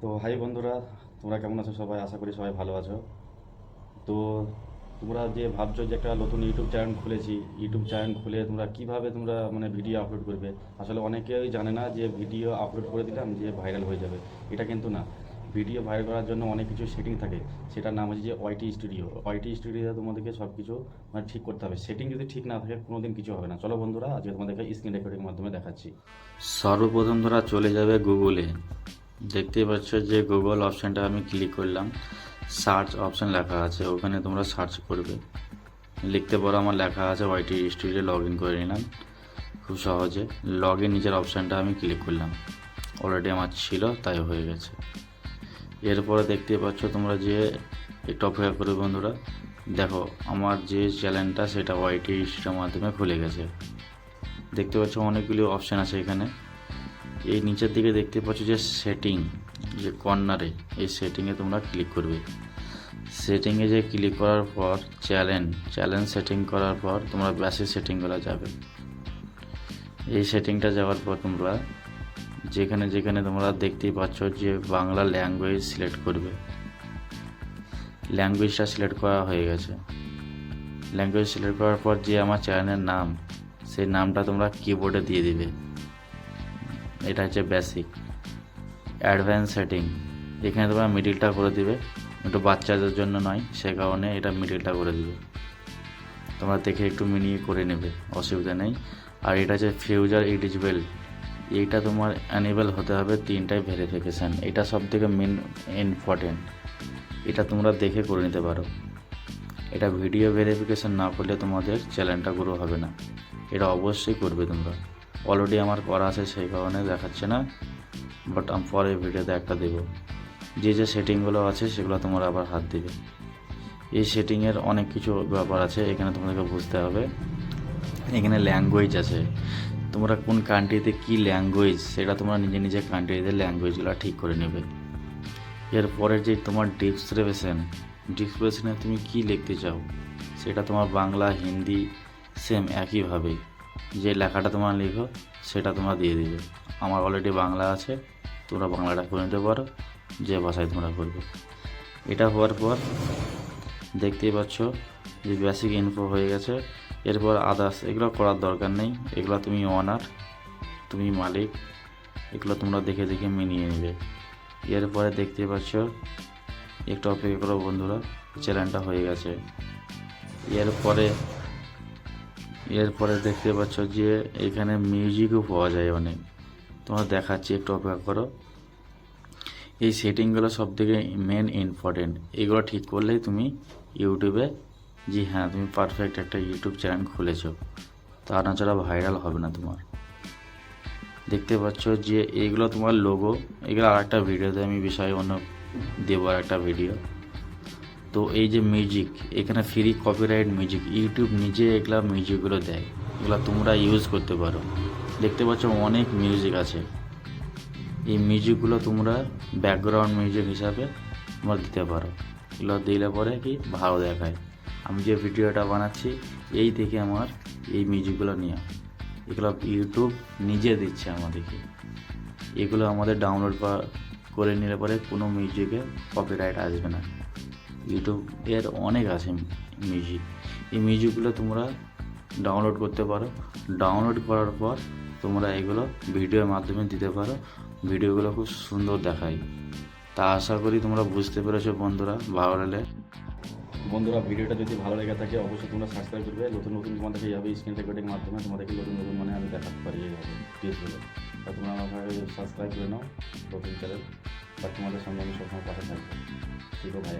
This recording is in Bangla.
তো হাই বন্ধুরা, তোমরা কেমন আছো সবাই? আশা করি সবাই ভালো আছো। তো তোমরা যে ভাবছ যে একটা নতুন ইউটিউব চ্যানেল খুলেছি, ইউটিউব চ্যানেল খুলে তোমরা কীভাবে তোমরা মানে ভিডিও আপলোড করবে? আসলে অনেকেই জানে না যে ভিডিও আপলোড করে দিলাম যে ভাইরাল হয়ে যাবে। এটা কিন্তু না। ভিডিও ভাইরাল করার জন্য অনেক কিছু সেটিং থাকে। সেটার নাম হচ্ছে যে ওয়াইটি স্টুডিও ওয়াইটি স্টুডিও তোমাদেরকে সব কিছু মানে ঠিক করতে হবে। সেটিং যদি ঠিক না থাকে, কোনোদিন কিছু হবে না। চলো বন্ধুরা, আজকে তোমাদেরকে স্ক্রিন রেকর্ডিং মাধ্যমে দেখাচ্ছি। সর্বপ্রথম তোরা চলে যাবে গুগলে দেখতেই পাচ্ছ যে গুগল অপশানটা আমি ক্লিক করলাম। সার্চ অপশান লেখা আছে, ওখানে তোমরা সার্চ করবে। লিখতে পারো আমার লেখা আছে ওয়াইটি স্টুডিও লগ ইন করে নিলাম। খুব সহজে। লগ ইন নিজের অপশানটা আমি ক্লিক করলাম। অলরেডি আমার ছিল, তাই হয়ে গেছে। এরপরে দেখতে পাচ্ছ তোমরা যে একটু অপেক্ষা করবে বন্ধুরা। দেখো, আমার যে চ্যানেলটা সেটা ওয়াইটি স্টুডিওর মাধ্যমে খুলে গেছে। দেখতে পাচ্ছ অনেকগুলি অপশান আছে এখানে। এই নিচের দিকে দেখতে পাচ্ছ যে সেটিং যে কর্নারে এই সেটিংয়ে তোমরা ক্লিক করবে। সেটিংয়ে যে ক্লিক করার পর চ্যালেঞ্জ চ্যালেঞ্জ সেটিং করার পর তোমরা বেসিক সেটিংগুলো যাবে। এই সেটিংটা যাওয়ার পর তোমরা যেখানে যেখানে তোমরা দেখতেই পাচ্ছ যে বাংলা ল্যাঙ্গুয়েজ সিলেক্ট করবে। ল্যাঙ্গুয়েজটা সিলেক্ট করা হয়ে গেছে। ল্যাঙ্গুয়েজ সিলেক্ট করার পর যে আমার চ্যানেলের নাম, সেই নামটা তোমরা কিবোর্ডে দিয়ে দিবে। এটা হচ্ছে বেসিক অ্যাডভান্স সেটিং এখানে তোমরা মিডিলটা করে দিবে। একটু বাচ্চাদের জন্য নয়, সে কারণে এটা মিডিলটা করে দিবে। তোমরা দেখে একটু মিনিয়ে করে নেবে, অসুবিধা নেই। আর এটা হচ্ছে ফিউচার এলিজিবল এইটা তোমার অ্যানিবেল হতে হবে তিনটাই ভেরিফিকেশান এটা সব থেকে মেন ইম্পর্টেন্ট এটা তোমরা দেখে করে নিতে পারো। এটা ভিডিও ভেরিফিকেশান না করলে তোমাদের চ্যানেলটা গ্রো হবে না। এটা অবশ্যই করবে তোমরা। অলরেডি আমার করা আছে সেই কারণে দেখাচ্ছে না বাট আমি পরে ভিডিওতে একটা দেবো। যে যে সেটিংগুলো আছে সেগুলো তোমরা আবার হাত দিবে। এই সেটিংয়ের অনেক কিছু ব্যাপার আছে, এখানে তোমাদেরকে বুঝতে হবে। এখানে ল্যাঙ্গুয়েজ আছে। তোমরা কোন কান্ট্রিতে কী ল্যাঙ্গুয়েজ সেটা তোমরা নিজে নিজে কান্ট্রিতে ল্যাঙ্গুয়েজগুলো ঠিক করে নেবে। এরপরে যে তোমার ডিসক্রিপশন ডিসক্রিপশনে তুমি কি লিখতে চাও, সেটা তোমার বাংলা, হিন্দি সেম একইভাবে। যে লেখাটা তোমার লিখো, সেটা তোমরা দিয়ে দিবে। আমার অলরেডি বাংলা আছে, তোমরা বাংলাটা করে নিতে পারো, যে ভাষায় তোমরা করবে। এটা হওয়ার পর দেখতেই পাচ্ছ যে বেসিক ইনফো হয়ে গেছে। এরপর আদার্স এগুলো করার দরকার নেই। এগুলো তুমি অনার তুমি মালিক, এগুলো তোমরা দেখে দেখে মিনিয়ে নেবে। এরপরে দেখতে পাচ্ছ, একটু অপেক্ষা করো বন্ধুরা চ্যানেলটা হয়ে গেছে। এরপরে এরপরে দেখতে পাচ্ছ যে এখানে মিউজিকও পাওয়া যায় অনেক। তোমরা দেখাচ্ছি, একটু অপেক্ষা করো। এই সেটিংগুলো সব থেকে মেন ইম্পর্টেন্ট এগুলো ঠিক করলেই তুমি ইউটিউবে জি হ্যাঁ তুমি পারফেক্ট একটা ইউটিউব চ্যানেল খুলেছো। তা না ছাড়া ভাইরাল হবে না তোমার। দেখতে পাচ্ছ যে এইগুলো তোমার লোগো এগুলো আর একটা ভিডিওতে আমি বিষয়ে অন্য দেবো আর একটা ভিডিও তো এই যে মিউজিক এখানে ফ্রি কপিরাইট মিউজিক ইউটিউব নিজে এগুলা মিউজিকগুলো দেয়, এগুলো তোমরা ইউজ করতে পারো। দেখতে পাচ্ছ অনেক মিউজিক আছে। এই মিউজিকগুলো তোমরা ব্যাকগ্রাউন্ড মিউজিক হিসাবে তোমরা দিতে পারো। এগুলো দিলে পরে কি ভালো দেখায়। আমি যে ভিডিওটা বানাচ্ছি, এই থেকে আমার এই মিউজিকগুলো নিয়ে। এগুলো ইউটিউব নিজে দিচ্ছে আমাদেরকে। এগুলো আমাদের ডাউনলোড করে নিলে পরে কোনো মিউজিকে কপিরাইট আসবে না। ইউটিউব এর অনেক আছে মিউজিক এই মিউজিকগুলো তোমরা ডাউনলোড করতে পারো। ডাউনলোড করার পর তোমরা এগুলো ভিডিওর মাধ্যমে দিতে পারো। ভিডিওগুলো খুব সুন্দর দেখায়। তা আশা করি তোমরা বুঝতে পেরেছ বন্ধুরা, ভালো লাগলে। বন্ধুরা ভিডিওটা যদি ভালো লেগে থাকে, অবশ্যই তোমরা সাবস্ক্রাইব করবে। নতুন নতুন তোমাদেরকে এইভাবে স্ক্রিন রেকর্ডিং মাধ্যমে, তোমাদেরকে নতুন নতুন মানে আমি দেখাতে পারি টিপসগুলো তা তোমরা আমাকে সাবস্ক্রাইব করে নাও নতুন চ্যানেল বা তোমাদের সঙ্গে আমি সবসময় পাশে থাকব। ঠিক আছে